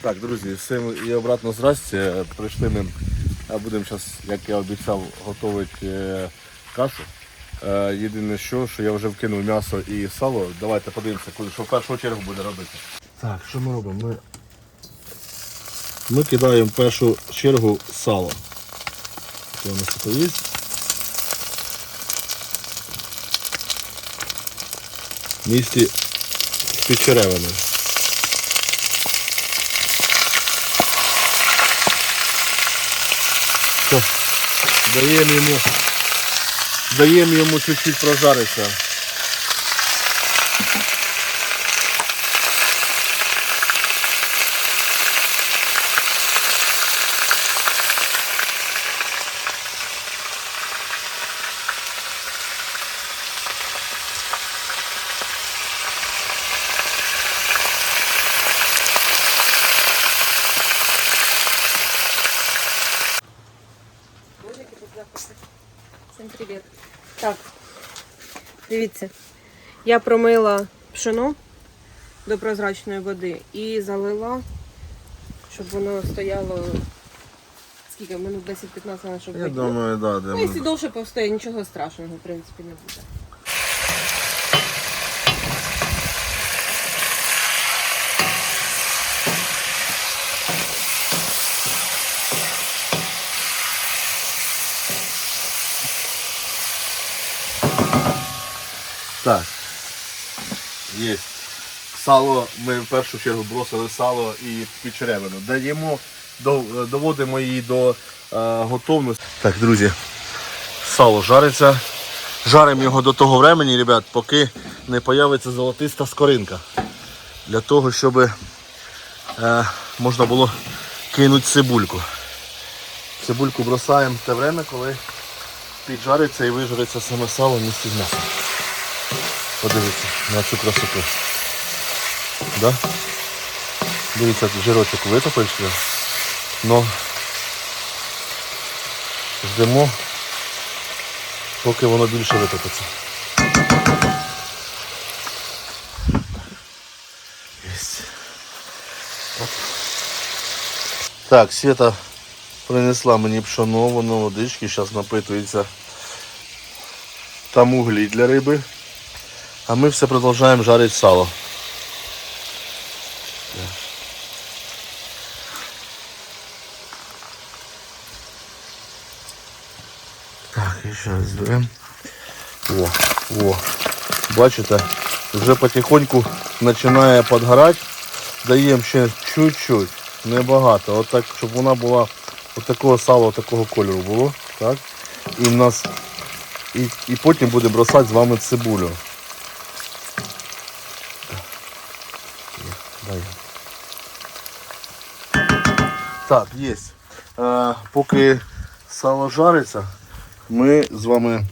Так, друзі, всім і обратно здрасте. Прийшли ми, будемо зараз, як я обіцяв, готувати е, кашу. Е, єдине що, що я вже вкинув м'ясо і сало. Давайте подивимося, що в першу чергу буде робити. Так, що ми робимо? Ми, ми кидаємо в першу чергу сало. Це у нас тут є. В місті з підчеревиною. Даємо йому, даємо йому чуть-чуть прожаритися. Всім привіт. Так, дивіться, я промила пшено до прозрачної води і залила, щоб воно стояло скільки, минут 10-15, щоб Я вийти. думаю, да, Ну, якщо довше повстоє, нічого страшного, в принципі, не буде. Так. Є. Сало, ми в першу чергу бросили сало і підчеревину. Даємо, доводимо її до е, готовності. Так, друзі, сало жариться. Жаримо його до того времени, ребят, поки не появиться золотиста скоринка. Для того, щоб е, можна було кинути цибульку. Цибульку бросаємо в те время, коли піджариться і вижариться саме сало в місті з м'ясом. Подивіться на цю красоту. Да? Дивіться, жирочок витопився. Но ждемо, поки воно більше витопиться. Так, Света принесла мені пшоно, воно водички, зараз напитується. Там углі для риби. А ми все продовжуємо жарити сало. Так, і ще раз беремо. О, о. Бачите, вже потихоньку починає підгорати. Даємо ще чуть-чуть, небагато. От так, щоб вона була от такого сала, такого кольору було. Так? І в нас і, і потім будемо бросати з вами цибулю. Дай. Так, є. Е, поки сало жариться, ми з вами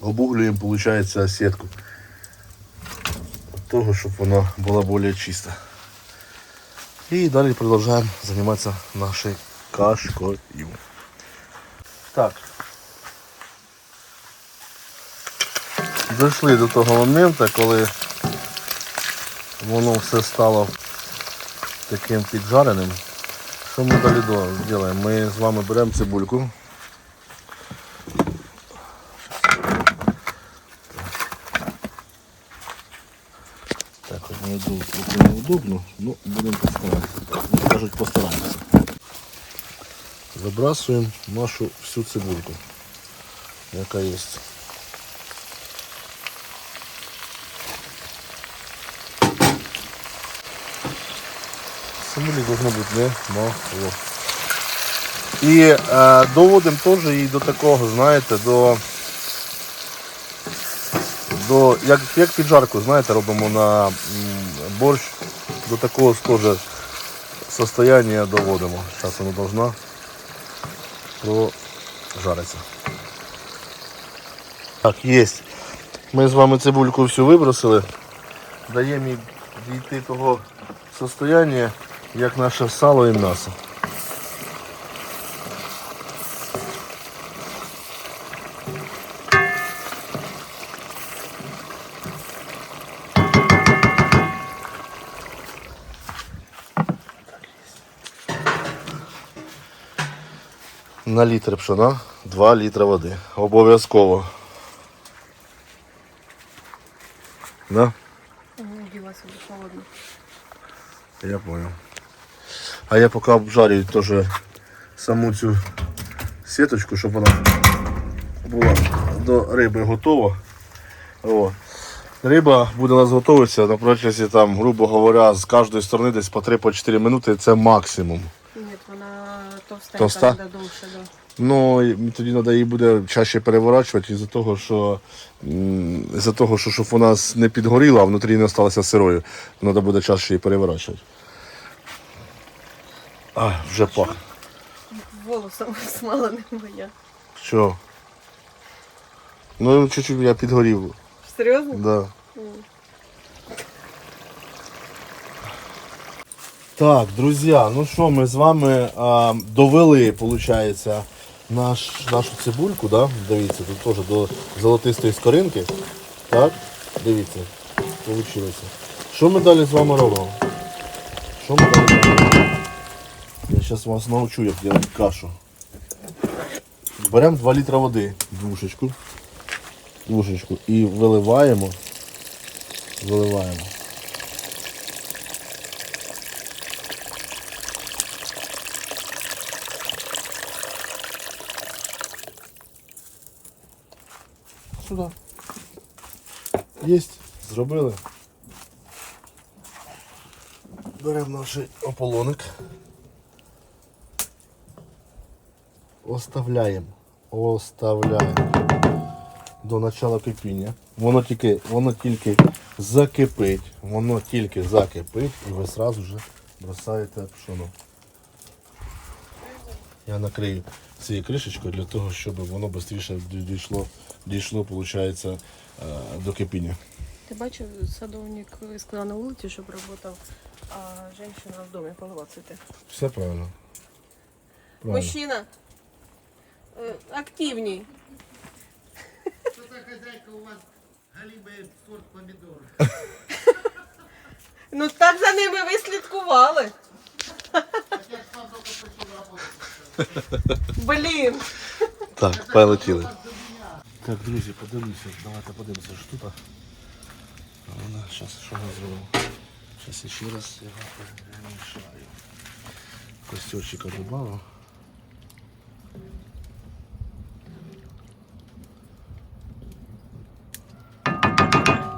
обуглюємо, виходить, сітку. Того, щоб вона була більш чиста. І далі продовжуємо займатися нашою кашкою. Так. Дійшли до того моменту, коли воно все стало таким піджареним. Що ми далі робимо? Ми з вами беремо цибульку. Так, одну йду, руку неудобно, ну будемо постаратися. Ну, кажуть, постараємося. Забрасуємо нашу всю цибульку, яка є. Цибулі должно бути не мало. І е, доводимо теж її до такого, знаєте, до, до як, як піджарку, знаєте, робимо на борщ, до такого тоже состояния доводимо. Зараз вона должна прожариться. Так, є. Ми з вами цибульку всю вибросили. Даємо їй дійти того состояння, як наше сало і м'ясо. На літр пшона 2 літра води. Обов'язково. Да? Діла. Я понял. А я поки обжарю теж саму цю сіточку, щоб вона була до риби готова. О. Риба буде у нас готуватися на протязі, там, грубо говоря, з кожної сторони десь по 3-4 минути це максимум. Товстенька, Товста? треба довше. Да. Ну, і тоді треба її буде чаще переворачувати із-за того, що м, із-за того, що щоб вона с- не підгоріла, а внутрі не залишилася сирою, треба буде чаще її переворачувати. А, вже пах. Волосом смаленим моя. Що? Ну, чуть-чуть я підгорів. Серйозно? Да. Так, друзі, ну що, ми з вами а, довели, виходить, наш, нашу цибульку, да? дивіться, тут теж до золотистої скоринки. Так, дивіться, вийшло. Що ми далі з вами робимо? Що ми далі робимо? Я зараз вас навчу, як робити кашу. Беремо 2 літра води, двушечку. Двушечку і виливаємо. Виливаємо. Сюди. Єсть, зробили. Беремо наш ополоник. Оставляємо. Оставляємо до начала кипіння. Воно тільки, воно тільки закипить, воно тільки закипить і ви одразу вже бросаєте пшоно. Я накрию цією кришечкою для того, щоб воно швидше дійшло, дійшло виходить, до кипіння. Ти бачив, садовник сказав на вулиці, щоб працював, а жінка в домі полила цвіти. Все правильно. Правильно. Мужчина, е, активній. Что-то хозяйка у вас галимый сорт помидор. Ну так за ними ви слідкували. Блін. Так, полетіли. Так, друзі, подивимося, давайте подивимося, що тут. А вона, зараз що ми зробимо? Зараз ще раз його перемішаю. Костюрчика добавив.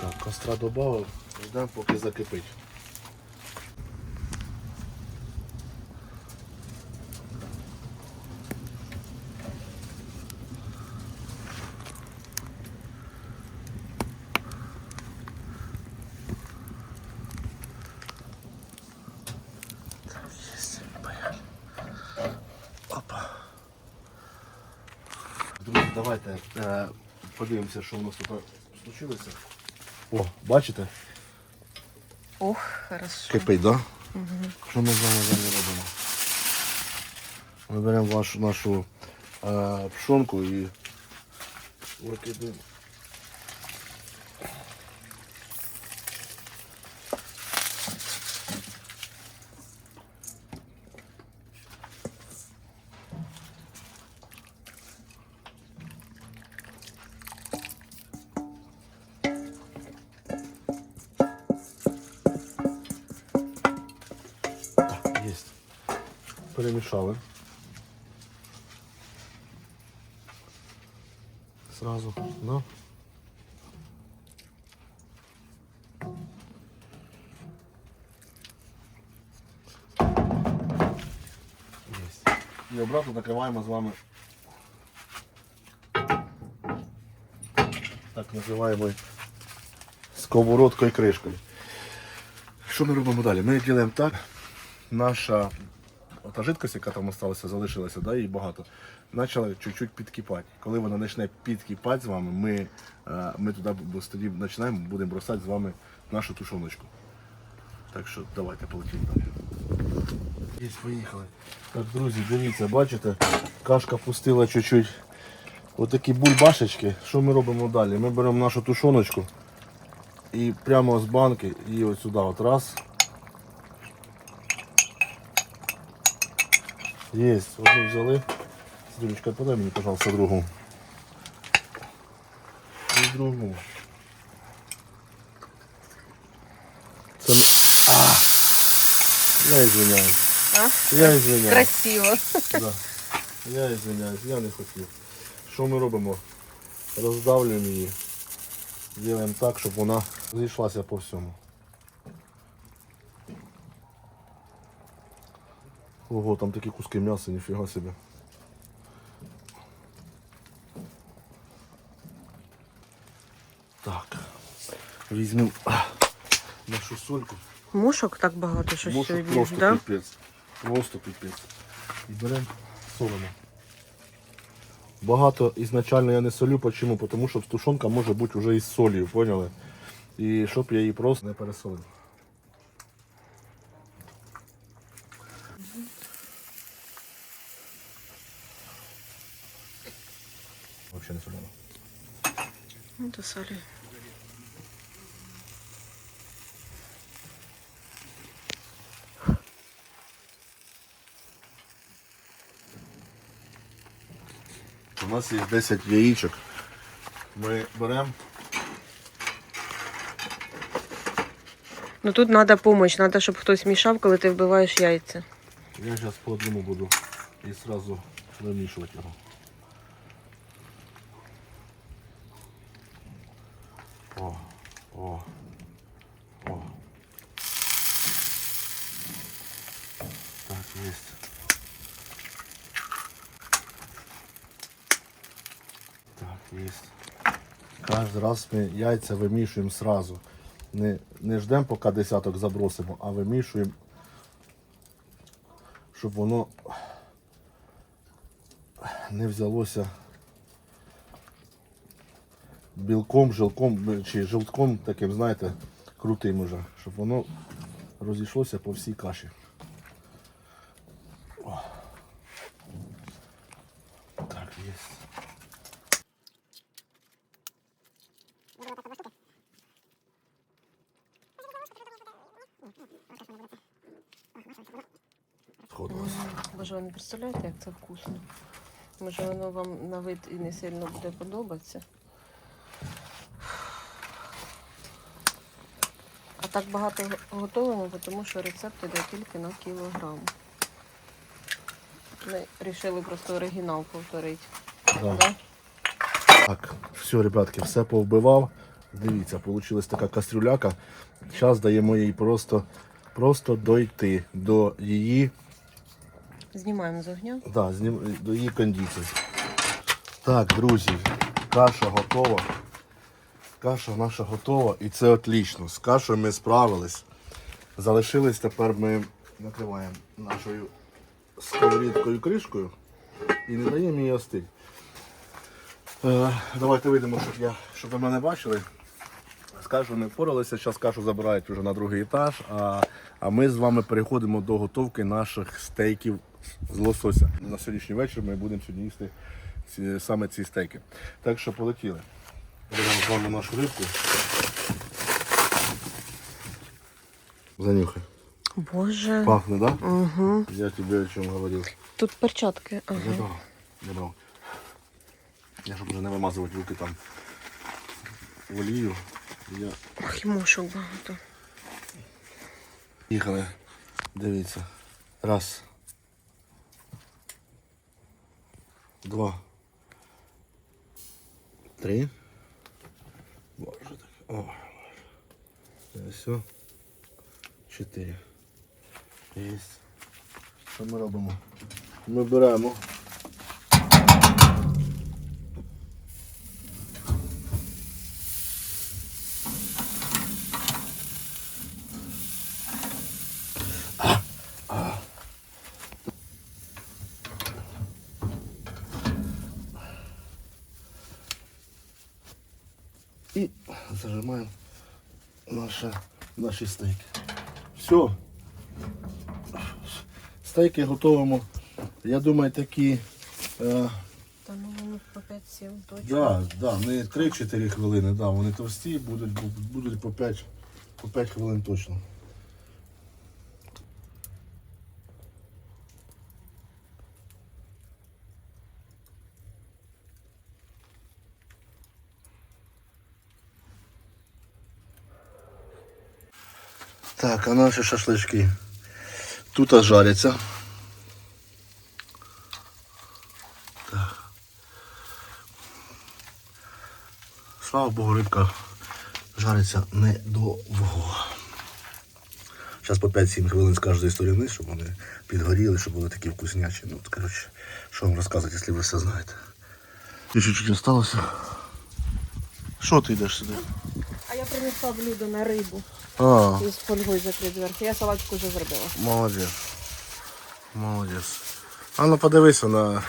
Так, костра добавив, ждемо поки закипить. Опа. Друзі, давайте е, подивимося, що у нас тут случилося. О, бачите? Ох, хорошо. Кипить, так? Да? Що ми з вами далі робимо? Ми беремо вашу, нашу е, пшонку і викидаємо. Перемішали. Сразу, да? Есть. І обратно накриваємо з вами так називаємо сковородкою кришкою. Що ми робимо далі? Ми робимо так, наша ота жидкость, яка там залишилася, залишилася, да, її багато, почала чуть-чуть підкипати. Коли вона почне підкипати з вами, ми, е, ми туди починаємо, будемо бросати з вами нашу тушоночку. Так що давайте полетімо далі. Є, поїхали. Так, друзі, дивіться, бачите, кашка пустила чуть-чуть. Отакі бульбашечки. Що ми робимо далі? Ми беремо нашу тушоночку і прямо з банки і ось сюди от раз. Є, одну взяли, Дівчинка, подай мені, пожалуйста, другу. І другу. Це... А! Я извиняюсь. А? Я извиняюсь. Красиво. Да. Я извиняюсь, я не хотів. Що ми робимо? Роздавлюємо її. Зробимо так, щоб вона зійшлася по всьому. Ого, там такі куски м'яса, ніфіга собі. Так. Візьмемо нашу сольку. Мушок так багато, що Може сьогодні. просто Да? піпець. Просто піпець. І беремо солимо. Багато ізначально я не солю, чому? Тому що тушонка може бути вже із солью, поняли? І щоб я її просто не пересолив. Ну. У нас є 10 яєчок. Ми беремо Ну тут треба допомога, треба, щоб хтось мішав, коли ти вбиваєш яйця. Я зараз по одному буду і одразу вимішувати його. О, о, о. Так, есть. Так, есть. Кожен раз ми яйця вимішуємо сразу. Не, не ждемо, поки десяток забросимо, а вимішуємо щоб воно не взялося білком, жилком чи жилтком таким, знаєте, крутим уже, щоб воно розійшлося по всій каші. О. Так, є. Сходилось. Боже, ви не представляєте, як це вкусно. Може воно вам на вид і не сильно буде подобатися. А так багато г- готуємо, тому що рецепт іде тільки на кілограм. Ми вирішили просто оригінал повторити. Да. Да? Так, все, ребятки, все повбивав. Дивіться, вийшла така кастрюляка. Зараз даємо їй просто, просто дойти до її, Знімаємо з огня. да, знім- до її кондиції. Так, друзі, каша готова. Каша наша готова і це отлично. З кашею ми справились. Залишились тепер ми накриваємо нашою сковорідкою кришкою і не даємо її остити. Е, давайте вийдемо, щоб, я, щоб ви мене бачили. З кашу не впоралися, зараз кашу забирають вже на другий етаж, а, а ми з вами переходимо до готовки наших стейків з лосося. На сьогоднішній вечір ми будемо сьогодні їсти ці, саме ці стейки. Так що полетіли. Беремо з вами нашу рибку. Занюхай. Боже. Пахне, так? Да? Угу. Я тобі о чому говорив. Тут перчатки. Ага. Забрав. Забрав. Я щоб вже не вимазувати руки там в олію. Я... Ох, мушок багато. Їхали. Дивіться. Раз. Два. Три. Боже так. О, Боже. Все. Чотири. Єсть. Що ми робимо? Ми беремо. І зажимаємо наші, наші стейки. Все. Стейки готуємо. Я думаю, такі. Е, Та ну вони по 5-7 точно. да, да, не 3-4 хвилини, да, вони товсті, будуть, будуть по 5, по 5 хвилин точно. Так, а наші шашлички. Тут жаряться. Так. Слава Богу, рибка жариться недовго. Зараз по 5-7 хвилин з кожної сторони, щоб вони підгоріли, щоб були такі вкуснячі. Ну, от, коротше, що вам розказувати, якщо ви все знаєте. Ще чуть осталося. Що ти йдеш сюди? Я принесла блюдо на рибу А, із фольгою закрит зверху. Я салатку вже зробила. молодець. Молодець. А ну подивися на.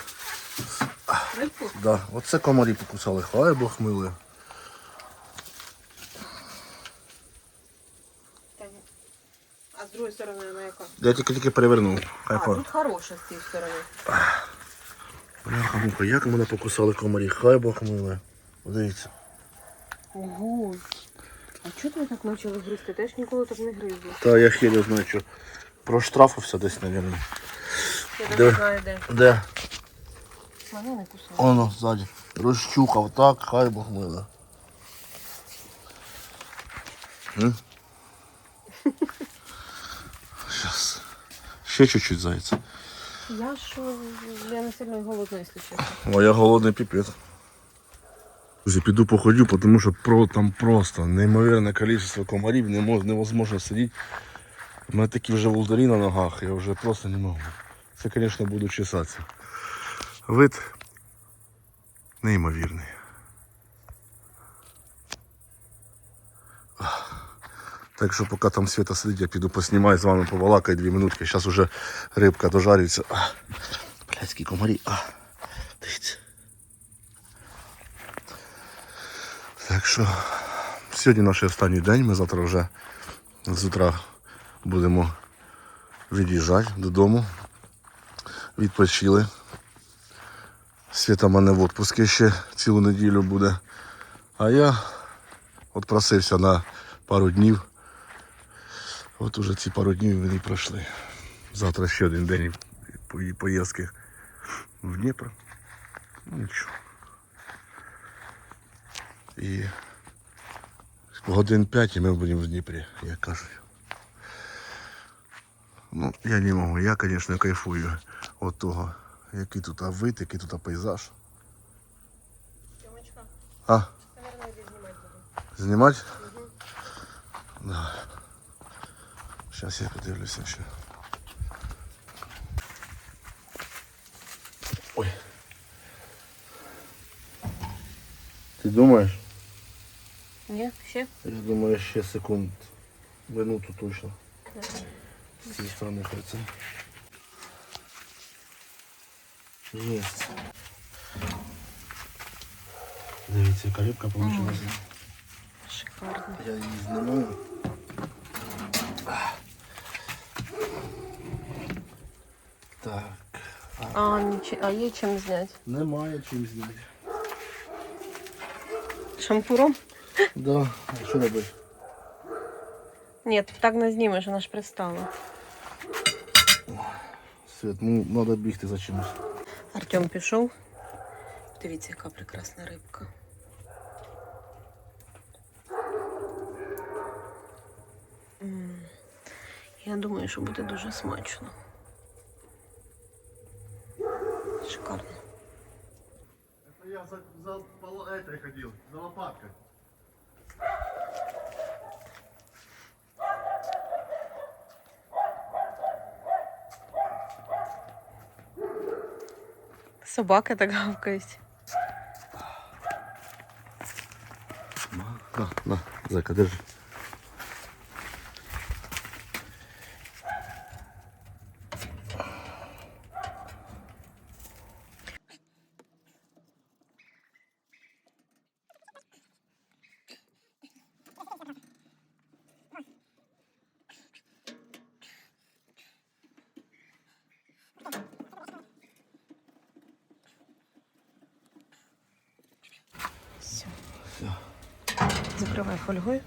Рибку? Да, оце комарі покусали. Хай Бог милий. А з другої сторони вона яка? Я тільки тільки перевернув. Хай А, пар. тут хороша з цієї сторони. Бляха муха, як мене покусали комарі, хай Бог милий. Подивіться. Ого. А чого ти так почали гризти? Теж ніколи так не гризли. Та я хіля знаю, що проштрафився десь, мабуть. Я не знаю де. Де? Мене не кусали. Оно, ззаді. Розчухав так, хай Бог милий. М? Щас. Ще чуть-чуть зайця. Я що, я не сильно голодна, якщо чесно. О, я голодний піпець. Друзі, піду походю, тому що про, там просто неймовірне кількість комарів, не мож, невозможно сидіти. У мене такі вже волдарі на ногах, я вже просто не можу. Це, звісно, буду чесатися. Вид неймовірний. Так що поки там світа сидить, я піду поснімаю з вами побалакаю дві минутки. Зараз уже рибка дожарюється. А, блядські комарі. Дивіться. Так що сьогодні наш останній день. Ми завтра вже з утра будемо від'їжджати додому. Відпочили. Свята в мене в відпуску ще цілу неділю буде. А я от просився на пару днів. От уже ці пару днів мені пройшли. Завтра ще один день поїздки в Дніпро. Нічого. І годин 5 і ми будемо в Дніпрі, як кажуть. Ну, я не можу, я, звісно, кайфую від того, який тут вид, який тут пейзаж. Тьомочка, А, мабуть, знімати буду. знімати? Да. Зараз я подивлюся ще. Ти думаєш? Ні, ще? Я думаю, ще секунд. Минуту точно. З цієї сторони кольця. Єсть. Дивіться, яка рибка вийшла. Шикарно. Я її знімаю. Так. А, ніч... а є чим зняти? Немає чим зняти. Шампуром? Да, а що робити? Ні, так не знімеш, вона ж пристала. Свет, ну треба бігти за чимось. Артем пішов. Дивіться, яка прекрасна рибка. М, Я думаю, що буде дуже смачно. Шикарно. Я за, за этой ходил, за лопаткой. Собака так гавкають. На, на, зайка, держи. Все. Закривай фольгою.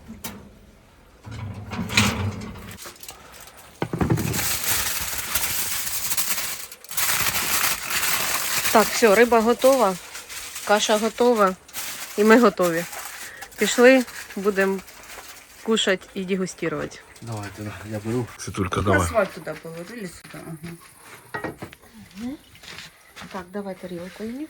Так, все, риба готова, каша готова і ми готові. Пішли, будемо кушати і дегустувати. Давайте, я беру. Світулька, давай. Асфальт туда положили сюда. Ага. Так, давай тарілку її.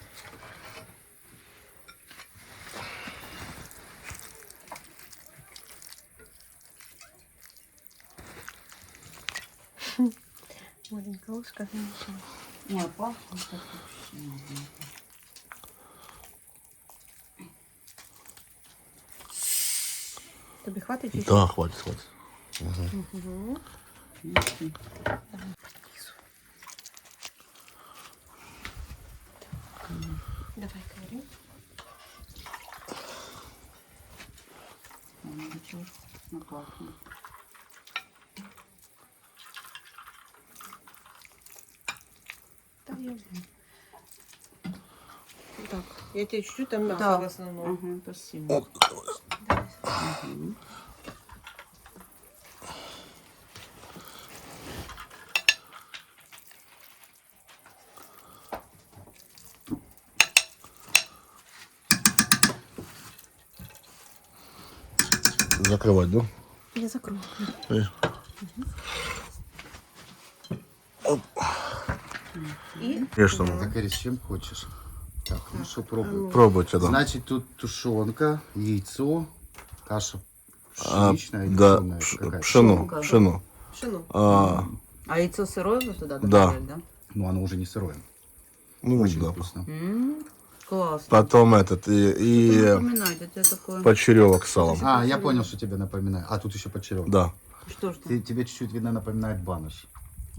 Маленька ложка, конечно. Ой, пахнет так вообще. Тобі хватить чи що? Да, хватит, хватит. Угу. Давай, Карі. Ой, ничего, вкусно пахнет. Так, я тебе чуть-чуть там мясо Да. в основном. Ага, спасибо. Закрывать, да? Я закрою. Э, І Конечно. Закари, с чем хочешь. Так, ну что, пробуй. Пробуйте, да. Значит, тут тушенка, яйцо, каша А, пшеничная или да, пш- какая? пшено, пшено. пшено. А, А яйцо сырое вы туда Да. добавили, да? Ну, оно уже не сырое. ну Очень да. вкусно. М, Классно. Потом этот и, и Напоминайте, это такое. почеревок с салом. А, я понял, что тебе напоминает. А, тут еще подчерек. Да, Что ж Ты, тебе чуть-чуть, видно, напоминает баныш.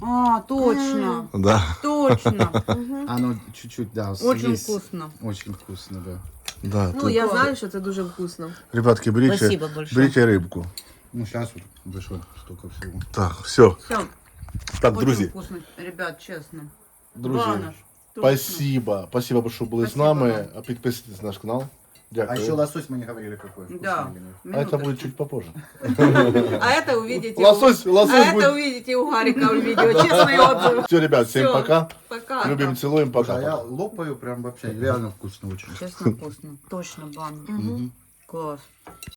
А, точно. да. Точно. Оно чуть-чуть, да, Очень есть. вкусно. Очень вкусно, да. Да, Ну, тут- я знаю, що це дуже вкусно. Ребятки, берите, Спасибо большое. берите рыбку. Ну, сейчас вот вышло столько всего. Так, все. Все, Так, очень друзі, вкусно. Ребят, честно. друзі, Банош. Точно. спасибо. Спасибо, що були з Спасибо нами. Підписуйтесь на наш канал. А Дякую. еще лосось мы не говорили какой. вкусный Да. или нет. А Минуточку. это будет чуть попозже. А это увидите. Лосось, у... лосось а это будет. увидите у Гарика в видео. Честный отзыв. Все, ребят, всем Всё. пока. Пока. Любим, целуем, Слушай, а я пока. лопаю прям вообще реально вкусно очень. Честно вкусно. Точно банк. Мгм. Класс.